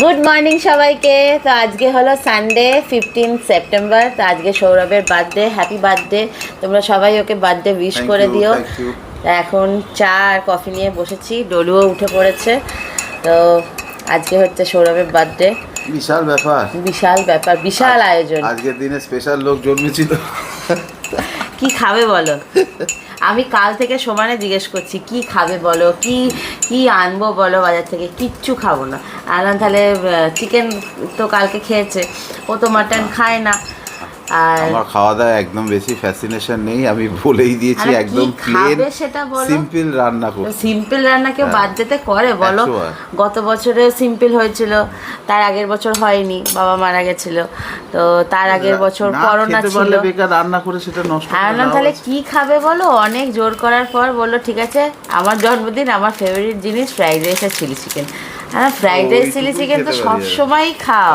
Good morning সবাইকে। তো আজকে হলো সানডে ফিফটিন সেপ্টেম্বর তো আজকে সৌরভের বার্থডে হ্যাপি বার্থডে তোমরা সবাই ওকে বার্থডে উইশ করে দিও। এখন চা আর কফি নিয়ে বসেছি। ডলুও উঠে পড়েছে। তো আজকে হচ্ছে সৌরভের বার্থডে বিশাল ব্যাপার। বিশাল ব্যাপার বিশাল আয়োজন। আজকের দিনে স্পেশাল লোক জন্মেছিল। কি খাবে বলো? আমি কাল থেকে সমানে জিজ্ঞেস করছি, কি খাবে বলো? কি কি আনব বলো? বাজার থেকে কিচ্ছু খাব না। আনলাম তাহলে চিকেন তো কালকে খেয়েছে। ও তো মাটন খায় না। আর আমার খাওয়া দাওয়া একদম বেশি ফ্যাসিনেশন নেই আমি বলেই দিয়েছি একদম প্লেন সেটা বলো? সিম্পল রান্না করছি সিম্পল রান্না কেউ হ্যাঁ। বাদ যেতে করে বলো। গত বছরেও সিম্পল হয়েছিল তার আগের বছর হয়নি বাবা মারা গেছিল। তো তার আগের বছর করোনা ছিল। বেকার রান্না করে সেটা নষ্ট করে তাহলে কি খাবে বলো? অনেক জোর করার পর বলল ঠিক আছে আমার জন্মদিন আমার ফেভারিট জিনিস ফ্রাইড রাইস আর চিলি চিকেন হ্যাঁ ফ্রাইড রাইস চিলি চিকেন তো সবসময়ই সব সময় খাও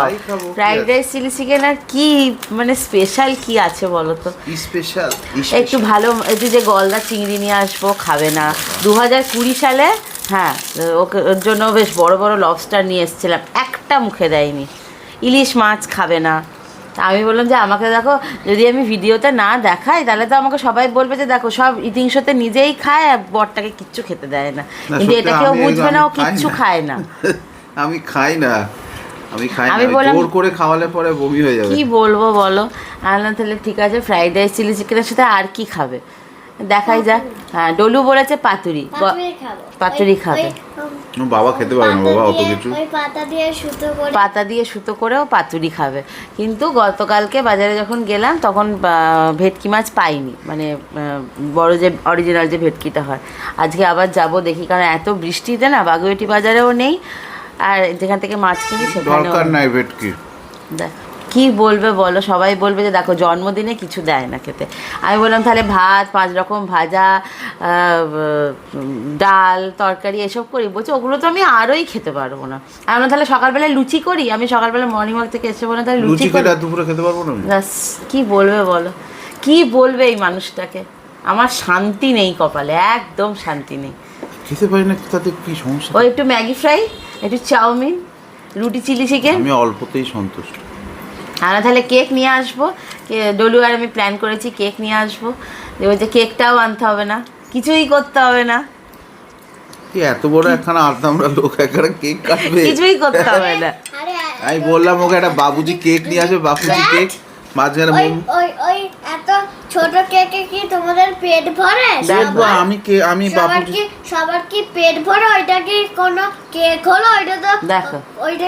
ফ্রাইড রাইস চিলি চিকেন আর কি মানে স্পেশাল কি আছে বলো তো? স্পেশাল একটু ভালো এই যে গলদা চিংড়ি নিয়ে আসব খাবে না। দু হাজার কুড়ি সালে হ্যাঁ ওকে ওর জন্য বেশ বড় বড় লবস্টার নিয়ে এসেছিলাম। একটা মুখে দেয়নি। ইলিশ মাছ খাবে না। আমি বললাম যে আমাকে দেখো যদি আমি ভিডিওতে না দেখাই তাহলে তো আমাকে সবাই বলবে যে দেখো সব ইটিং শোতে নিজেই খায় আর বরটাকে কিচ্ছু খেতে দেয় না। কিন্তু এটা কেউ বুঝবে না ও কিচ্ছু খায় না। আমি খাই না। আমি খাই আমি বললাম- জোর করে খাওয়ালে পরে বমি হয়ে যাবে। কি বলব বলো? আনলাম তাহলে ঠিক আছে ফ্রাইড রাইস চিলি চিকেনের সাথে আর কি খাবে? দেখাই যাক। হ্যাঁ ডলু বলেছে পাতুরি। পাতুরি খাব। বাবা খেতে পারে না পাতা বাবা অত দিয়ে- কিছু। ওই পাতা দিয়ে সুতো করে পাতা দিয়ে সুতো করেও পাতুরি খাবে। কিন্তু গতকালকে বাজারে যখন গেলাম তখন ভেটকি মাছ পাইনি। মানে বড় যে অরিজিনাল যে ভেটকিটা হয়। আজকে আবার যাব দেখি কারণ এত বৃষ্টিতে না বাগুইটি বাজারেও নেই। আর যেখান থেকে মাছ কিনি সেখানেও দরকার নাই ভেটকি। দেখ, কি বলবে বলো? সবাই বলবে যে দেখো জন্মদিনে কিছু দেয় না খেতে। আমি বললাম তাহলে ভাত পাঁচ রকম ভাজা ডাল তরকারি এসব করি। বলছে ওগুলো তো আমি আরোই খেতে পারব না। আমি বললাম, তাহলে সকালবেলায় লুচি করি? আমি সকালবেলা মর্নিং ওয়াক থেকে এসে বললাম তাহলে লুচি করি। দুপুরে খেতে পারব না কি বলবে বলো? কি বলবে এই মানুষটাকে? আমার শান্তি নেই কপালে একদম শান্তি নেই। খেতে পারি না তাতে কি সমস্যা? ও একটু ম্যাগি ফ্রাই একটু চাউমিন রুটি চিলি চিকেন। আমি অল্পতেই সন্তুষ্ট। আমরা তাহলে কেক নিয়ে আসব। ডলু আর আমি প্ল্যান করেছি কেক নিয়ে আসব। যে কেকটাও আনতে হবে না কিছুই করতে হবে না। কি এত বড় একখানা আর্ধ আমরা লোক একখানা কেক কাটবে। কিছুই করতে হবে না। আমি বললাম ওকে একটা বাবুজি কেক নিয়ে আসবে বাবুজি কেক মাঝখানে ওই ওই ওই এত ছোট কেকে কি তোমাদের পেট ভরে? দেখব আমি কে আমি সবার কি সবার কি পেট ভরে? ওইটা কি কোনো কেক হলো? ওইটা তো দেখো। ওইটা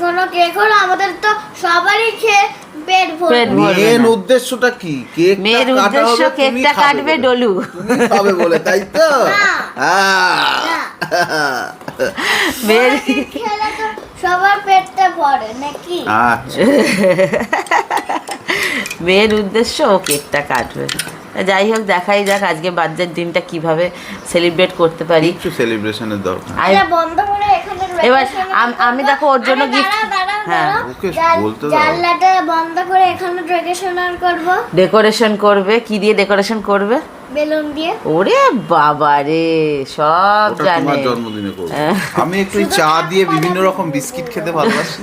কোনো কেক হলো আমাদের তো সবারই খেয়ে পেট ভরবে মেন উদ্দেশ্যটা কি? কেক মেয়ের উদ্দেশ্য কেকটা কাটবে ডলু। তুমি খাবে বলে তাই তো? না। মেয়ের খেলে তো সবার পেটটা ভরে নাকি? আচ্ছা। মেয়ের উদ্দেশ্য ও কেকটা কাটবে। যাই হোক দেখাই যাক আজকে বার্থডের দিনটা কীভাবে সেলিব্রেট করতে পারি। একটু সেলিব্রেশনের দরকার। বন্ধ করে এখানে এবার আমি দেখো ওর জন্য দাঁড়াও, হ্যাঁ। ওকে জাল- বলতে জানলাটা বন্ধ করে এখানে ডেকোরেশন করব। ডেকোরেশন করবে। কি দিয়ে ডেকোরেশন করবে? বেলুন দিয়ে। ওরে বাবা রে সব জানে তোমার জন্মদিনে করব। হ্যাঁ। আমি একটু চা দিয়ে বিভিন্ন রকম বিস্কিট খেতে ভালোবাসি।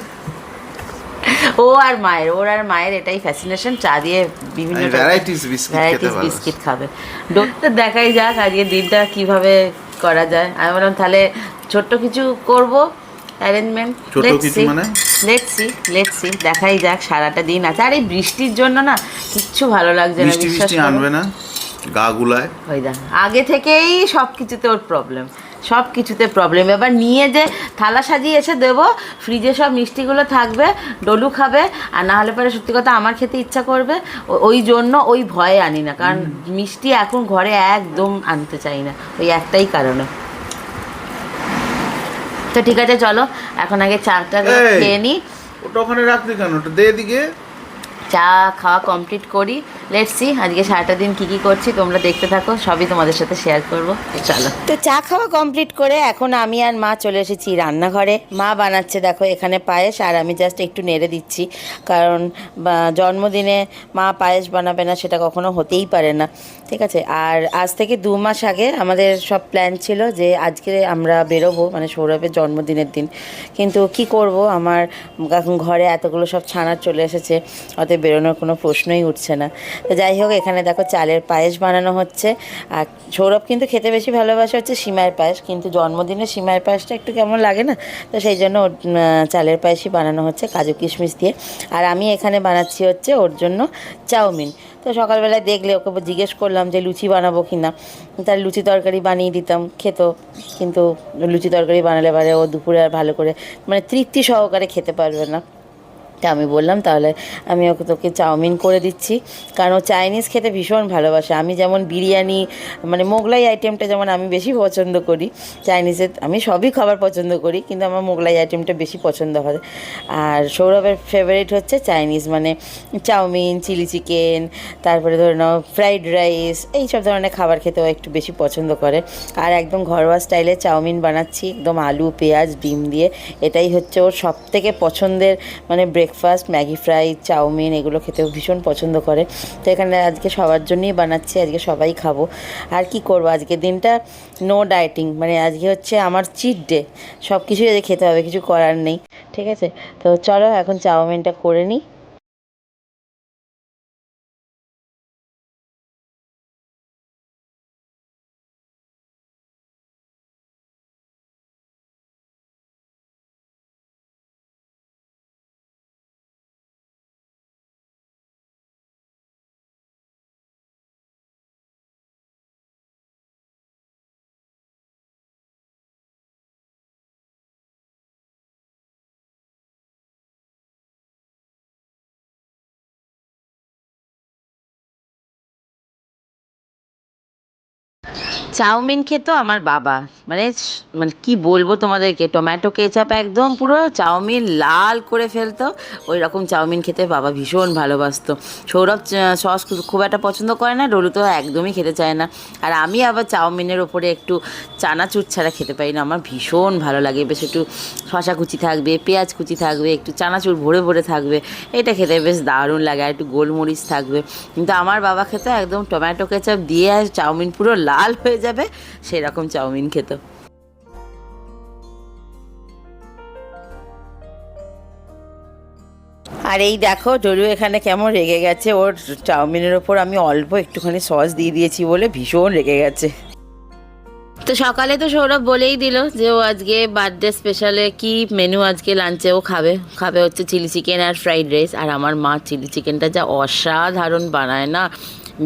ও আর মায়ের ওর আর মায়ের এটাই ফ্যাসিনেশন চা দিয়ে বিভিন্ন ভ্যারাইটিস বিস্কিট খাবে। ডোকটা দেখাই যাক আজকে দিনটা কীভাবে করা যায়। আমি বললাম তাহলে ছোট্ট কিছু করব অ্যারেঞ্জমেন্ট ছোট কিছু মানে? লেটসি লেটসি দেখাই যাক সারাটা দিন আছে। আর এই বৃষ্টির জন্য না কিচ্ছু ভালো লাগছে না বিশ্বাস মিষ্টি আনবে না গা গুলায়। ওই দেখ আগে থেকেই সব কিছুতে ওর প্রবলেম সব কিছুতে প্রবলেম এবার নিয়ে যে থালা সাজিয়ে এসে দেবো ফ্রিজে সব মিষ্টিগুলো থাকবে ডলু খাবে আর না হলে পরে সত্যি কথা আমার খেতে ইচ্ছা করবে ও- ওই জন্য ওই ভয়ে আনি না কারণ মিষ্টি এখন ঘরে একদম আনতে চাই না ওই একটাই কারণে। তো ঠিক আছে চলো এখন আগে চাটা। খেয়ে নিই ওটা ওখানে রাখলি কেন? ওটা দে দিকে চা খাওয়া কমপ্লিট করি। লেটস আজকে সারাটা দিন কী কী করছি, তোমরা দেখতে থাকো, সবই তোমাদের সাথে শেয়ার করব। চলো। তো চা খাওয়া কমপ্লিট করে এখন আমি আর মা চলে এসেছি রান্নাঘরে। মা বানাচ্ছে, দেখো, এখানে পায়েস, আর আমি জাস্ট একটু নেড়ে দিচ্ছি। কারণ জন্মদিনে মা পায়েস বানাবে না, সেটা কখনো হতেই পারে না। ঠিক আছে? আর আজ থেকে দু মাস আগে আমাদের সব প্ল্যান ছিল যে আজকে আমরা বেরোবো মানে সৌরভের জন্মদিনের দিন। কিন্তু কি করব? আমার এখন ঘরে এতগুলো সব ছানা চলে এসেছে। অতএব বেরোনোর কোনো প্রশ্নই উঠছে না। তো যাই হোক, এখানে দেখো চালের পায়েস বানানো হচ্ছে। আর সৌরভ কিন্তু খেতে বেশি ভালোবাসে হচ্ছে সিমাইয়ের পায়েস, কিন্তু জন্মদিনে সিমাইয়ের পায়েসটা একটু কেমন লাগে না? তো সেই জন্য চালের পায়েসই বানানো হচ্ছে কাজু কিশমিশ দিয়ে। আর আমি এখানে বানাচ্ছি হচ্ছে ওর জন্য চাউমিন। তো সকালবেলায় দেখলে ওকে জিজ্ঞেস করলাম যে লুচি বানাবো কি না? তার লুচি তরকারি বানিয়ে দিতাম, খেত। কিন্তু লুচি তরকারি বানালে পারে ও দুপুরে আর ভালো করে মানে তৃপ্তি সহকারে খেতে পারবে না। তা আমি বললাম, তাহলে আমি ওকে তোকে চাউমিন করে দিচ্ছি। কারণ চাইনিজ খেতে ভীষণ ভালোবাসে। আমি যেমন বিরিয়ানি মানে মোগলাই আইটেমটা যেমন আমি বেশি পছন্দ করি চাইনিজের আমি সবই খাবার পছন্দ করি, কিন্তু আমার মোগলাই আইটেমটা বেশি পছন্দ হয়। আর সৌরভের ফেভারিট হচ্ছে চাইনিজ মানে চাউমিন, চিলি চিকেন, তারপরে ধরে নাও ফ্রাইড রাইস এই সব ধরনের খাবার খেতেও একটু বেশি পছন্দ করে। আর একদম ঘরোয়া স্টাইলে চাউমিন বানাচ্ছি, একদম আলু, পেঁয়াজ, ডিম দিয়ে। এটাই হচ্ছে ওর সব থেকে পছন্দের মানে ব্রেকফাস্ট ম্যাগি ফ্রাই চাউমিন এগুলো খেতেও ভীষণ পছন্দ করে। তো এখানে আজকে সবার জন্যই বানাচ্ছি, আজকে সবাই খাব। আর কি করব? আজকে দিনটা নো ডায়েটিং মানে আজকে হচ্ছে আমার চিট ডে সব কিছুই আজকে খেতে হবে, কিছু করার নেই, ঠিক আছে? তো চলো এখন চাউমিনটা করে নিই। চাউমিন খেতো আমার বাবা। মানে মানে কি বলব তোমাদেরকে? টমেটো কেচাপ একদম পুরো চাউমিন লাল করে ফেলতো। ওই রকম চাউমিন খেতে বাবা ভীষণ ভালোবাসতো। সৌরভ সস খুব একটা পছন্দ করে না, ডলু তো একদমই খেতে চায় না। আর আমি আবার চাউমিনের ওপরে একটু চানাচুর ছাড়া খেতে পারি না। আমার ভীষণ ভালো লাগে। বেশ একটু শশা কুচি থাকবে, পেঁয়াজ কুচি থাকবে, একটু চানাচুর ভরে ভরে থাকবে। এটা খেতে বেশ দারুণ লাগে। আর একটু গোলমরিচ থাকবে। কিন্তু আমার বাবা খেত একদম টমেটো কেচাপ দিয়ে চাউমিন পুরো লাল হয়ে যাবে, সেরকম চাউমিন খেত। আর এই দেখো ডলু এখানে কেমন রেগে গেছে। ওর চাউমিনের ওপর আমি অল্প একটুখানি সস দিয়ে দিয়েছি বলে ভীষণ রেগে গেছে। তো সকালে তো সৌরভ বলেই দিল যে, ও আজকে বার্থডে স্পেশালে কি মেনু আজকে লাঞ্চে ও খাবে। খাবে হচ্ছে চিলি চিকেন আর ফ্রাইড রাইস। আর আমার মা চিলি চিকেনটা যা অসাধারণ বানায় না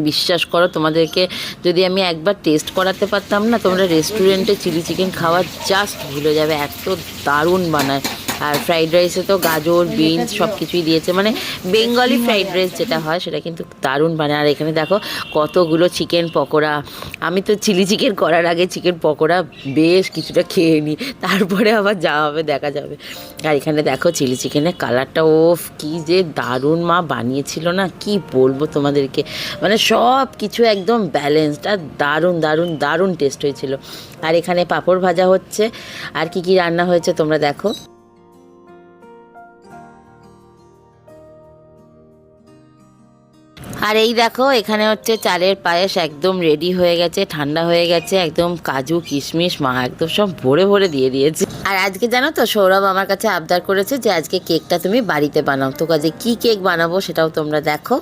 বিশ্বাস করো, তোমাদেরকে যদি আমি একবার টেস্ট করাতে পারতাম না, তোমরা রেস্টুরেন্টে চিলি চিকেন খাওয়া জাস্ট ভুলে যাবে, এত দারুণ বানায়। আর ফ্রাইড রাইসে তো গাজর বিনস সব কিছুই দিয়েছে। মানে বেঙ্গলি ফ্রাইড রাইস যেটা হয়, সেটা কিন্তু দারুণ বানায়। আর এখানে দেখো কতগুলো চিকেন পকোড়া। আমি তো চিলি চিকেন করার আগে চিকেন পকোড়া বেশ কিছুটা খেয়ে নিই। তারপরে আবার যাওয়া হবে দেখা যাবে। আর এখানে দেখো চিলি চিকেনের কালারটা ওফ, কি যে দারুণ মা বানিয়েছিল না? কি বলব তোমাদেরকে? মানে সব কিছু একদম ব্যালেন্সড আর দারুণ দারুণ দারুণ টেস্ট হয়েছিল। আর এখানে পাঁপড় ভাজা হচ্ছে। আর কি কি রান্না হয়েছে তোমরা দেখো। আর এই দেখো, এখানে হচ্ছে চালের পায়েস একদম রেডি হয়ে গেছে, ঠান্ডা হয়ে গেছে, একদম কাজু, কিশমিশ, মা একদম সব ভরে ভরে দিয়ে দিয়েছে। আর আজকে জানো তো, সৌরভ আমার কাছে আবদার করেছে যে আজকে কেকটা তুমি বাড়িতে বানাও। তো কাজে কি কেক বানাবো সেটাও তোমরা দেখো।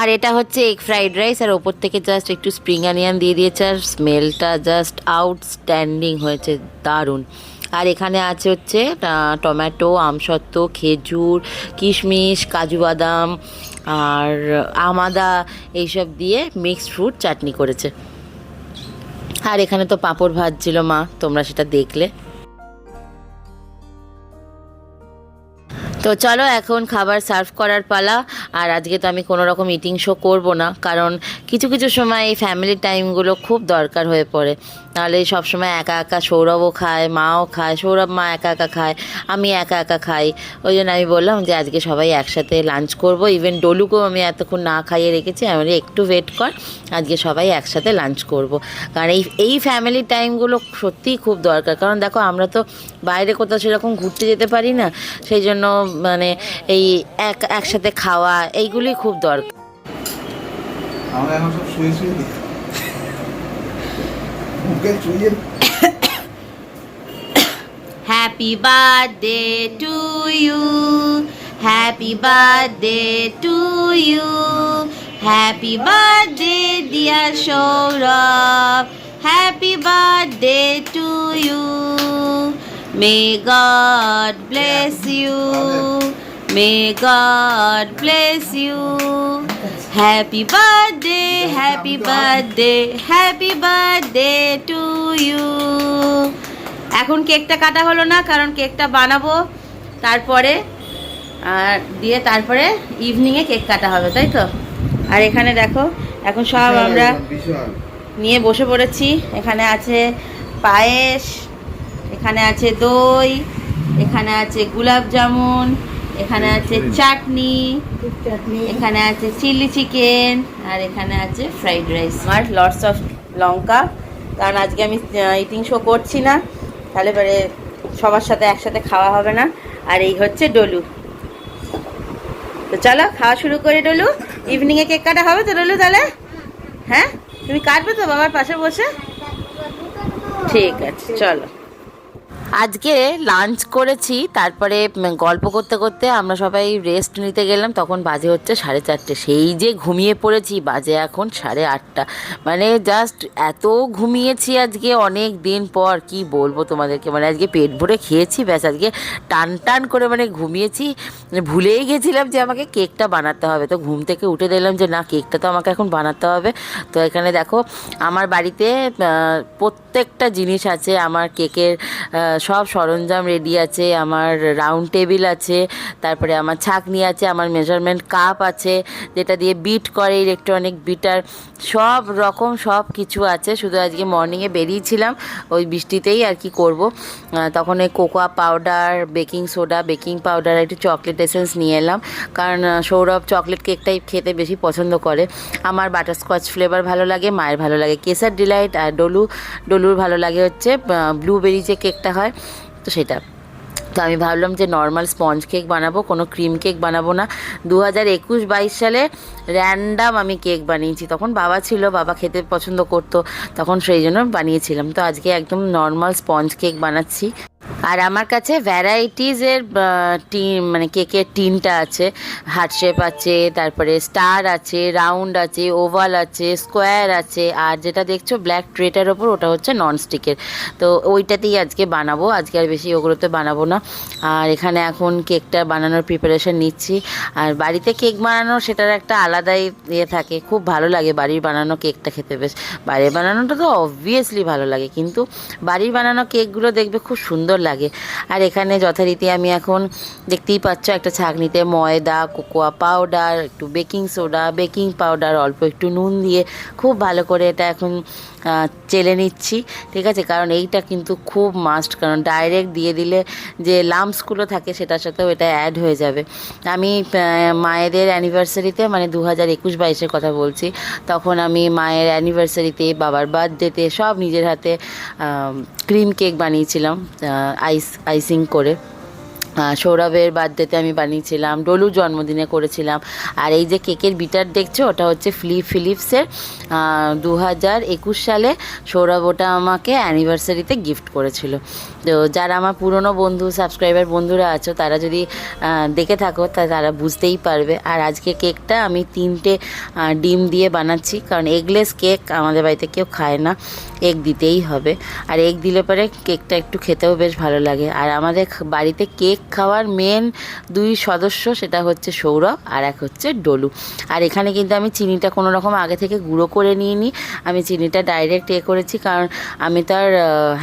আর এটা হচ্ছে এগ ফ্রাইড রাইস আর ওপর থেকে জাস্ট একটু স্প্রিং অনিয়ন দিয়ে দিয়েছে, আর স্মেলটা জাস্ট আউটস্ট্যান্ডিং হয়েছে, দারুণ। আর এখানে আছে হচ্ছে টমেটো, আমসত্ত্ব, খেজুর, কিশমিশ, কাজু বাদাম আর আমাদা এইসব দিয়ে মিক্সড ফ্রুট চাটনি করেছে। আর এখানে তো পাঁপড় ভাজছিল মা, তোমরা সেটা দেখলে। তো চলো এখন খাবার সার্ভ করার পালা, আর আজকে তো আমি কোনো রকম ইটিং শো করব না, কারণ কিছু কিছু সময় এই ফ্যামিলি টাইমগুলো খুব দরকার হয়ে পড়ে। নাহলে সব সময় একা একা সৌরভও খায়, মাও খায়, সৌরভ মা একা একা খায়, আমি একা একা খাই। ওই জন্য আমি বললাম যে আজকে সবাই একসাথে লাঞ্চ করব। ইভেন ডলুকেও আমি এতক্ষণ না খাইয়ে রেখেছি, আমি একটু ওয়েট কর, আজকে সবাই একসাথে লাঞ্চ করব। কারণ এই এই ফ্যামিলি টাইমগুলো সত্যিই খুব দরকার। কারণ দেখো, আমরা তো বাইরে কোথাও সেরকম ঘুরতে যেতে পারি না, সেই জন্য মানে এই এক, একসাথে খাওয়া এইগুলি খুব দরকার। আমরা এখন সব শুয়ে শুয়ে মুখে চুইয়ে happy birthday to you happy birthday to you happy birthday dear Sourav happy birthday to you may God bless you May God bless you happy birthday happy birthday happy birthday to you এখন কেকটা কাটা হলো না কারণ কেকটা বানাবো। তারপরে আর দিয়ে তারপরে ইভিনিংয়ে কেক কাটা হবে তাই তো? আর এখানে দেখো এখন সব আমরা নিয়ে বসে পড়েছি। এখানে আছে পায়েস এখানে আছে দই এখানে আছে গোলাপ জামুন এখানে আছে চাটনি এখানে আছে চিলি চিকেন আর এখানে আছে ফ্রাইড রাইস। আর লটস অফ লঙ্কা। কারণ আজকে আমি ইটিং শো করছি না। তাহলে পরে সবার সাথে একসাথে খাওয়া হবে না। আর এই হচ্ছে ডলু। তো চলো খাওয়া শুরু করে ডলু। ইভিনিংয়ে কেক কাটা হবে তো ডলু তাহলে? হ্যাঁ? তুমি কাটবে তো বাবার পাশে বসে? ঠিক আছে চলো। আজকে লাঞ্চ করেছি, তারপরে গল্প করতে করতে আমরা সবাই রেস্ট নিতে গেলাম, তখন বাজে হচ্ছে সাড়ে চারটে। সেই যে ঘুমিয়ে পড়েছি, বাজে এখন সাড়ে আটটা। মানে জাস্ট এত ঘুমিয়েছি আজকে অনেক দিন পর, কি বলব তোমাদেরকে? মানে আজকে পেট ভরে খেয়েছি, ব্যাস আজকে টান টান করে মানে ঘুমিয়েছি। মানে ভুলেই গেছিলাম যে আমাকে কেকটা বানাতে হবে। তো ঘুম থেকে উঠে দিলাম যে না, কেকটা তো আমাকে এখন বানাতে হবে। তো এখানে দেখো, আমার বাড়িতে প্রত্যেকটা জিনিস আছে। আমার কেকের সব সরঞ্জাম রেডি আছে, আমার রাউন্ড টেবিল আছে, তারপরে আমার ছাকনি আছে, আমার মেজারমেন্ট কাপ আছে, যেটা দিয়ে বিট করে ইলেকট্রনিক বিটার সব রকম সব কিছু আছে। শুধু আজকে মর্নিংয়ে বেরিয়েছিলাম ওই বৃষ্টিতেই আর কি করব। তখন ওই cocoa powder baking soda baking powder একটু চকলেট এসেন্স নিয়ে এলাম। কারণ সৌরভ চকলেট কেকটাই খেতে বেশি পছন্দ করে। আমার বাটারস্কচ ফ্লেভার ভালো লাগে, মায়ের ভালো লাগে, কেসার ডিলাইট আর ডলু, ডলুর ভালো লাগে হচ্ছে ব্লুবেরি যে কেকটা হয় তো সেটা। তো আমি ভাবলাম যে নর্মাল স্পঞ্জ কেক বানাবো, কোনো ক্রিম কেক বানাবো না। দু হাজার একুশ বাইশ সালে র্যান্ডাম আমি কেক বানিয়েছি। তখন বাবা ছিল, বাবা খেতে পছন্দ করতো, তখন সেই জন্য বানিয়েছিলাম। তো আজকে একদম নর্মাল স্পঞ্জ কেক বানাচ্ছি। আর আমার কাছে ভ্যারাইটিসের টিন মানে কেকের টিনটা আছে। হার্ট শেপ আছে, তারপরে স্টার আছে রাউন্ড আছে ওভাল আছে স্কোয়ার আছে, আর যেটা দেখছ ব্ল্যাক ট্রেটার ওপর, ওটা হচ্ছে ননস্টিকের তো ওইটাতেই আজকে বানাবো, আজকে আর বেশি ওগুলোতে বানাবো না। আর এখানে এখন কেকটা বানানোর প্রিপারেশন নিচ্ছি। আর বাড়িতে কেক বানানো, সেটার একটা আলাদাই ইয়ে থাকে। খুব ভালো লাগে বাড়ির বানানো কেকটা খেতে বেশ। বাইরের বানানোটা তো অবভিয়াসলি ভালো লাগে। কিন্তু বাড়ির বানানো কেকগুলো দেখবে খুব সুন্দর লাগে। আর এখানে যথারীতি আমি এখন দেখতেই পাচ্ছ একটা ছাঁকনিতে ময়দা, কোকোয়া পাউডার একটু বেকিং সোডা বেকিং পাউডার অল্প একটু নুন দিয়ে খুব ভালো করে এটা এখন চেলে নিচ্ছি। ঠিক আছে? কারণ এইটা কিন্তু খুব মাস্ট কারণ ডাইরেক্ট দিয়ে দিলে যে লাম্পসগুলো থাকে সেটার সাথেও এটা অ্যাড হয়ে যাবে। আমি মায়েদের অ্যানিভার্সারিতে মানে দু হাজার একুশ বাইশের কথা বলছি, তখন আমি মায়ের অ্যানিভার্সারিতে বাবার বার্থডেতে সব নিজের হাতে ক্রিম কেক বানিয়েছিলাম। আইস আইসিং করে। সৌরভের বার্থডেতে আমি বানিয়েছিলাম ডলু জন্মদিনে করেছিলাম। আর এই যে কেকের বিটার দেখছ, ওটা হচ্ছে ফিলিপ ফিলিপসের দু হাজার একুশ সালে সৌরভ ওটা আমাকে অ্যানিভার্সারিতে গিফট করেছিল। তো যারা আমার পুরনো বন্ধু সাবস্ক্রাইবার বন্ধুরা আছো, তারা যদি দেখে থাকো, তা তারা বুঝতেই পারবে। আর আজকে কেকটা আমি তিনটে ডিম দিয়ে বানাচ্ছি, কারণ এগলেস কেক আমাদের বাড়িতে কেউ খায় না। এগ দিতেই হবে। আর এগ দিলে পরে কেকটা একটু খেতেও বেশ ভালো লাগে। আর আমাদের বাড়িতে কেক খাওয়ার মেন দুই সদস্য, সেটা হচ্ছে সৌরভ আর এক হচ্ছে ডলু। আর এখানে কিন্তু আমি চিনিটা কোনো রকম আগে থেকে গুঁড়ো করে নিয়ে নিই আমি চিনিটা ডাইরেক্ট এ করেছি কারণ আমি তার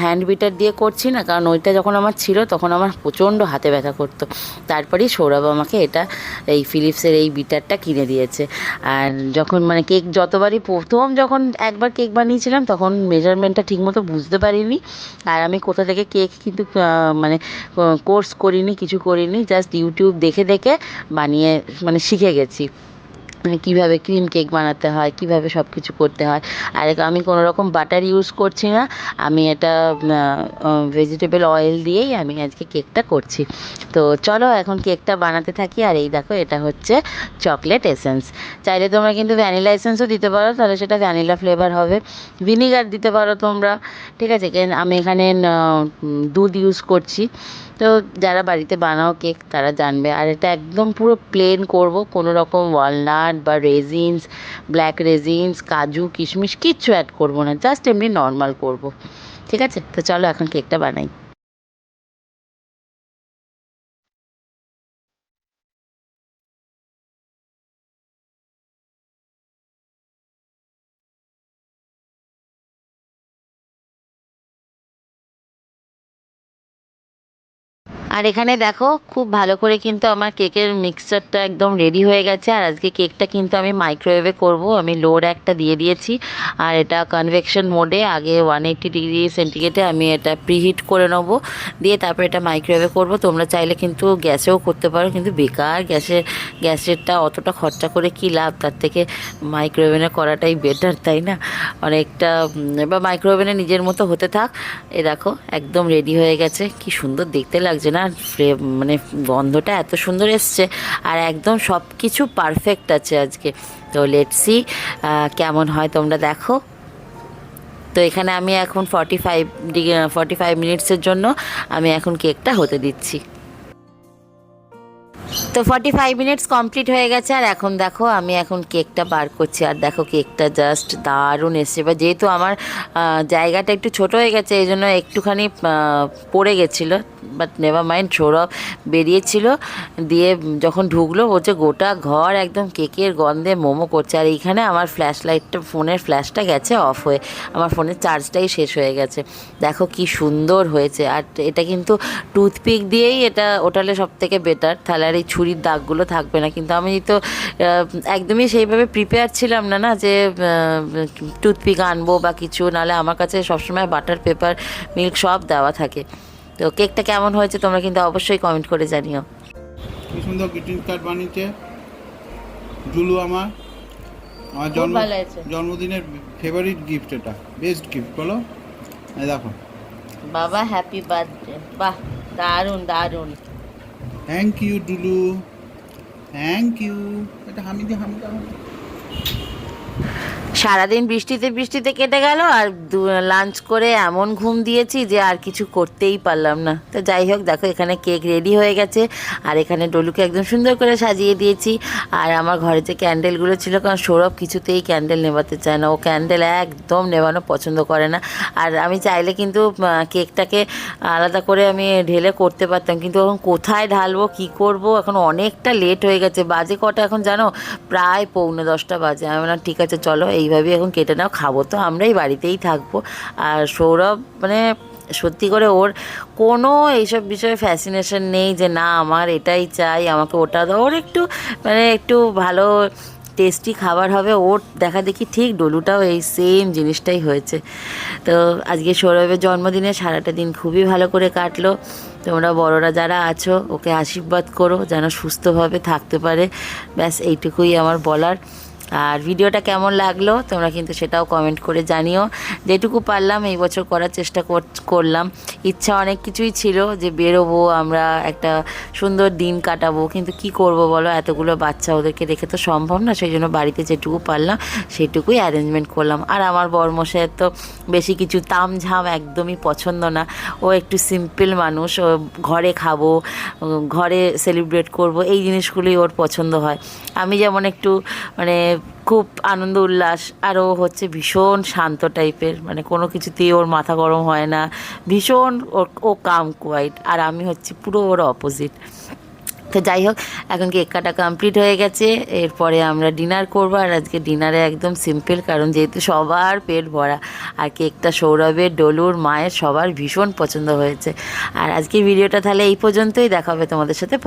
হ্যান্ড বিটার দিয়ে করছি না। কারণ ওইটা যখন আমার ছিল, তখন আমার প্রচণ্ড হাতে ব্যথা করতো। তারপরেই সৌরভ আমাকে এটা, এই ফিলিপসের এই বিটারটা কিনে দিয়েছে। আর যখন মানে কেক যতবারই, প্রথম যখন একবার কেক বানিয়েছিলাম, তখন মেজারমেন্টটা ঠিকমতো বুঝতে পারিনি। আর আমি কোথা থেকে কেক কিন্তু মানে কোর্স করিনি। কিছু করিনি জাস্ট ইউটিউব দেখে দেখে বানিয়ে মানে শিখে গেছি। মানে কীভাবে ক্রিম কেক বানাতে হয়, কীভাবে সব কিছু করতে হয়। আর আমি কোনো রকম বাটার ইউজ করছি না, আমি এটা ভেজিটেবল অয়েল দিয়েই আমি আজকে কেকটা করছি। তো চলো এখন কেকটা বানাতে থাকি, আর এই দেখো এটা হচ্ছে চকলেট এসেন্স চাইলে তোমরা কিন্তু ভ্যানিলা এসেন্সও দিতে পারো, তাহলে সেটা ভ্যানিলা ফ্লেভার হবে। ভিনিগার দিতে পারো তোমরা, ঠিক আছে? আমি এখানে দুধ ইউজ করছি। তো যারা বাড়িতে বানাও কেক তারা জানবে। আর এটা একদম পুরো প্লেন করব কোনো রকম ওয়ালনাট বা রেজিনস ব্ল্যাক রেজিনস কাজু, কিশমিশ কিচ্ছু অ্যাড করব না জাস্ট এমনি নর্মাল করব। ঠিক আছে? তো চলো এখন কেকটা বানাই। আর এখানে দেখো, খুব ভালো করে কিন্তু আমার কেকের মিক্সচারটা একদম রেডি হয়ে গেছে। আর আজকে কেকটা কিন্তু আমি মাইক্রোওয়েভে করব। আমি লোড একটা দিয়ে দিয়েছি। আর এটা কনভেকশন মোডে আগে ওয়ান এইট্টি ডিগ্রি সেন্টিগ্রেডে আমি এটা প্রিহিট করে নেব। দিয়ে তারপর এটা মাইক্রোওয়েভে করব। তোমরা চাইলে কিন্তু গ্যাসেও করতে পারো। কিন্তু বেকার গ্যাসে, গ্যাসেরটা অতটা খরচা করে কী লাভ? তার থেকে মাইক্রোওভেনে করাটাই বেটার তাই না? অনেকটা বা মাইক্রোওভেনে নিজের মতো হতে থাক। এ দেখো, একদম রেডি হয়ে গেছে। কি সুন্দর দেখতে লাগছে না? ফ্লে- মানে গন্ধটা এত সুন্দর এসছে আর একদম সব কিছু পারফেক্ট আছে আজকে। তো লেটসি কেমন হয় তোমরা দেখো। তো এখানে আমি এখন forty five degree forty five মিনিটসের জন্য আমি এখন কেকটা হতে দিচ্ছি। তো ফর্টি ফাইভ মিনিটস কমপ্লিট হয়ে গেছে, আর এখন দেখো আমি এখন কেকটা বার করছি, আর দেখো কেকটা জাস্ট দারুণ এসছে। বা যেহেতু আমার জায়গাটা একটু ছোট হয়ে গেছে, এই জন্য একটুখানি পড়ে গেছিল বাট নেভার মাইন্ড সৌরভ বেরিয়েছিল, দিয়ে যখন ঢুকলো, বলছে গোটা ঘর একদম কেকের গন্ধে মোমো করছে, আর এইখানে আমার ফ্ল্যাশ লাইটটা ফোনের ফ্ল্যাশটা গেছে অফ হয়ে, আমার ফোনের চার্জটাই শেষ হয়ে গেছে। দেখো কি সুন্দর হয়েছে, আর এটা কিন্তু টুথপিক দিয়েই এটা ওটালে সব থেকে বেটার তাহলে আর এই ছুরির দাগগুলো থাকবে না। কিন্তু আমি তো একদমই সেইভাবে প্রিপেয়ার ছিলাম না না যে টুথপিক আনব বা কিছু নাহলে আমার কাছে সবসময় বাটার পেপার মিল্ক সব দেওয়া থাকে। তো কেকটা কেমন হয়েছে তোমরা কিন্তু অবশ্যই কমেন্ট করে জানিও। কি সুন্দর গ্রিটিং কার্ড বানিয়েছে। জুলু আমার। আমার জন্ম জন্মদিনের ফেভারিট গিফট এটা। বেস্ট গিফট বলো। দেখো। বাবা হ্যাপি বার্থডে বাহ দারুণ দারুণ। Thank you Dulu thank you এটা হামিদি হামিদা হামিদে। সারাদিন বৃষ্টিতে বৃষ্টিতে কেটে গেল আর লাঞ্চ করে এমন ঘুম দিয়েছি যে আর কিছু করতেই পারলাম না। তো যাই হোক, দেখো এখানে কেক রেডি হয়ে গেছে আর এখানে ডলুকে একদম সুন্দর করে সাজিয়ে দিয়েছি। আর আমার ঘরে যে ক্যান্ডেলগুলো ছিল, কারণ সৌরভ কিছুতেই ক্যান্ডেল নেভাতে চায় না। ও ক্যান্ডেল একদম নেভানো পছন্দ করে না। আর আমি চাইলে কিন্তু কেকটাকে আলাদা করে আমি ঢেলে করতে পারতাম। কিন্তু এখন কোথায় ঢালবো, কি করব? এখন অনেকটা লেট হয়ে গেছে। বাজে কটা এখন জানো? প্রায় পৌনে দশটা বাজে। আমি বললাম, ঠিক আছে, চলো এইভাবেই এখন কেটে নাও, খাব তো, আমরাই বাড়িতেই থাকব। আর সৌরভ মানে সত্যি করে ওর কোনো এইসব বিষয়ে ফ্যাসিনেশন নেই যে, না, আমার এটাই চাই, আমাকে ওটা দাও। ওর একটু মানে একটু ভালো টেস্টি খাবার হবে। ওর দেখা দেখি ঠিক ডলুটাও এই সেম জিনিসটাই হয়েছে। তো আজকে সৌরভের জন্মদিনে সারাটা দিন খুবই ভালো করে কাটলো। তোমরা বড়রা যারা আছো, ওকে আশীর্বাদ করো, যেন সুস্থভাবে থাকতে পারে। ব্যাস, এইটুকুই আমার বলার। আর ভিডিওটা কেমন লাগল, তোমরা কিন্তু সেটাও কমেন্ট করে জানিও। যেটুকু পারলাম এই বছর করার চেষ্টা কর- করলাম। ইচ্ছা অনেক কিছুই ছিল যে বেরোবো, আমরা একটা সুন্দর দিন কাটাবো, কিন্তু কি করব বলো? এতগুলো বাচ্চা ওদেরকে রেখে তো সম্ভব না, সেই জন্য বাড়িতে যেটুকু পারলাম সেইটুকুই অ্যারেঞ্জমেন্ট করলাম। আর আমার বর্মশাইয়ের তো বেশি কিছু তামঝাম একদমই পছন্দ না। ও একটু সিম্পল মানুষ, ও ঘরে খাব, ঘরে সেলিব্রেট করব, এই জিনিসগুলোই ওর পছন্দ হয়। আমি যেমন একটু মানে খুব আনন্দ, উল্লাস, আর ও হচ্ছে ভীষণ শান্ত টাইপের মানে কোনো কিছুতেই ওর মাথা গরম হয় না, ভীষণ ওর- ও কাম কোয়াইট আর আমি হচ্ছি পুরো ওর অপোজিট তো যাই হোক, এখন কেক কাটা কমপ্লিট হয়ে গেছে, এরপরে আমরা ডিনার করব, আর আজকে ডিনারে একদম সিম্পল কারণ যেহেতু সবার পেট ভরা, আর কেকটা সৌরভের, ডলুর, মায়ের, সবার ভীষণ পছন্দ হয়েছে। আর আজকের ভিডিওটা তাহলে এই পর্যন্তই, দেখা হবে তোমাদের সাথে